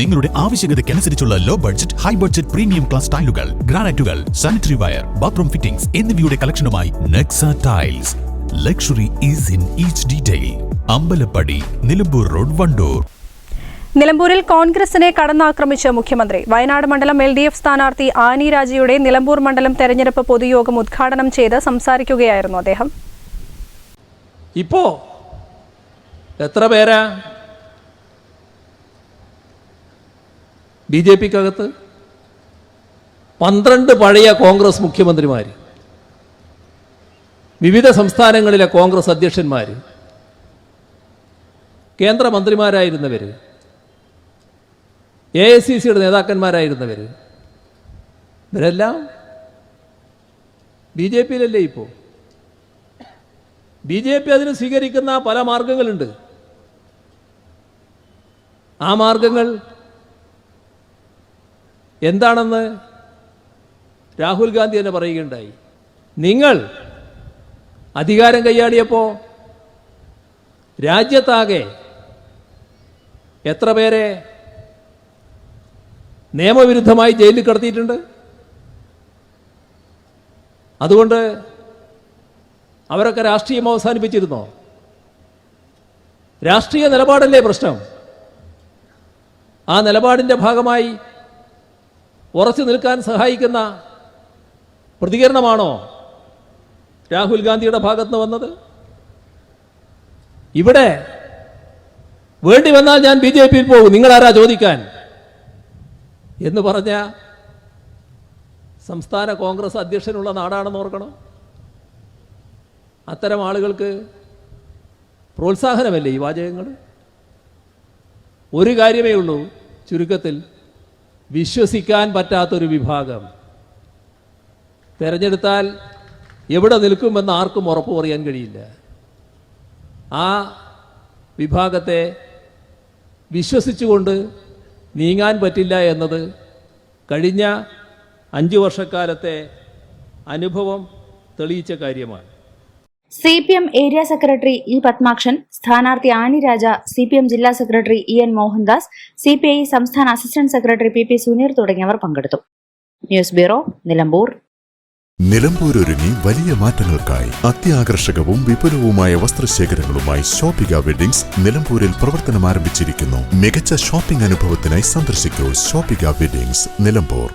നിങ്ങളുടെ ആവശ്യകതയ്ക്കനുസരിച്ചുള്ള low budget high budget premium class ടൈലുകൾ ഗ്രാനൈറ്റുകൾ സാനിറ്ററി വയർ ബാത്റൂം ഫിറ്റിംഗ്സ് എന്നിവയുടെ കളക്ഷനുമായി Nexa tiles luxury is in each detail Ambalappadi Nilambur road Wandoor. നിലമ്പൂരിൽ കോൺഗ്രസിനെ കടന്നാക്രമിച്ച മുഖ്യമന്ത്രി. വയനാട് മണ്ഡലം എൽ ഡി എഫ് സ്ഥാനാർത്ഥി ആനി രാജയുടെ നിലമ്പൂർ മണ്ഡലം തെരഞ്ഞെടുപ്പ് പൊതുയോഗം ഉദ്ഘാടനം ചെയ്ത് സംസാരിക്കുകയായിരുന്നു അദ്ദേഹം. ഇപ്പോ എത്ര പേരാ? ബി ജെ പിക്കകത്ത് പന്ത്രണ്ട് പഴയ കോൺഗ്രസ് മുഖ്യമന്ത്രിമാർ വിവിധ സംസ്ഥാനങ്ങളിലെ കോൺഗ്രസ് അധ്യക്ഷന്മാർ കേന്ദ്രമന്ത്രിമാരായിരുന്നവർ എ ഐ സി സിയുടെ നേതാക്കന്മാരായിരുന്നവർ ഇവരെല്ലാം ബി ജെ പിയിലല്ലേ ഇപ്പോൾ ബി ജെ പി അതിന് സ്വീകരിക്കുന്ന പല മാർഗങ്ങളുണ്ട്. ആ മാർഗങ്ങൾ എന്താണെന്ന് രാഹുൽ ഗാന്ധി തന്നെ പറയുകയുണ്ടായി. നിങ്ങൾ അധികാരം കൈയാടിയപ്പോൾ രാജ്യത്താകെ എത്ര പേരെ നിയമവിരുദ്ധമായി ജയിലിൽ കിടത്തിയിട്ടുണ്ട്? അതുകൊണ്ട് അവരൊക്കെ രാഷ്ട്രീയം അവസാനിപ്പിച്ചിരുന്നോ? രാഷ്ട്രീയ നിലപാടല്ലേ പ്രശ്നം? ആ നിലപാടിന്റെ ഭാഗമായി ഉറച്ചു നിൽക്കാൻ സഹായിക്കുന്ന പ്രതികരണമാണോ രാഹുൽ ഗാന്ധിയുടെ ഭാഗത്ത് നിന്ന് വന്നത്? ഇവിടെ വേണ്ടി വന്നാൽ ഞാൻ ബി ജെ പിയിൽ പോകും. നിങ്ങളാരാ ചോദിക്കാൻ? എന്ന് പറഞ്ഞ സംസ്ഥാന കോൺഗ്രസ് അധ്യക്ഷനുള്ള നാടാണെന്ന് ഓർക്കണം? അത്തരം ആളുകൾക്ക് പ്രോത്സാഹനമല്ലേ ഈ വാചകങ്ങൾ? ഒരു കാര്യമേ ഉള്ളൂ ചുരുക്കത്തിൽ വിശ്വസിക്കാൻ പറ്റാത്തൊരു വിഭാഗം. തെരഞ്ഞെടുത്താൽ എവിടെ നിൽക്കുമെന്ന് ആർക്കും ഉറപ്പ് പറയാൻ കഴിയില്ല. ആ വിഭാഗത്തെ വിശ്വസിച്ചുകൊണ്ട് നീങ്ങാൻ പറ്റില്ല എന്നത് കഴിഞ്ഞ അഞ്ച് വർഷക്കാലത്തെ അനുഭവം തെളിയിച്ച കാര്യമാണ്. C P M area secretary E Padmakshan സ്ഥാനാർത്ഥി Annie Raja C P M ജില്ലാ secretary E N Mohandas C P I സംസ്ഥാന assistant secretary P P Suneer തുടങ്ങിയവർ പങ്കെടുത്തു. News bureau Nilambur. നിലമ്പൂർ ഒരുങ്ങി വലിയ മാറ്റങ്ങൾക്കായി അത്യാകർഷകവും വിപുലവുമായ വസ്ത്രശേഖരങ്ങളുമായി ഷോപ്പിക വെഡിങ്സ് നിലമ്പൂരിൽ പ്രവർത്തനം ആരംഭിച്ചിരിക്കുന്നു മികച്ച ഷോപ്പിംഗ് അനുഭവത്തിനായി സന്ദർശിക്കൂ ഷോപ്പിക വെഡിങ്സ് നിലമ്പൂർ.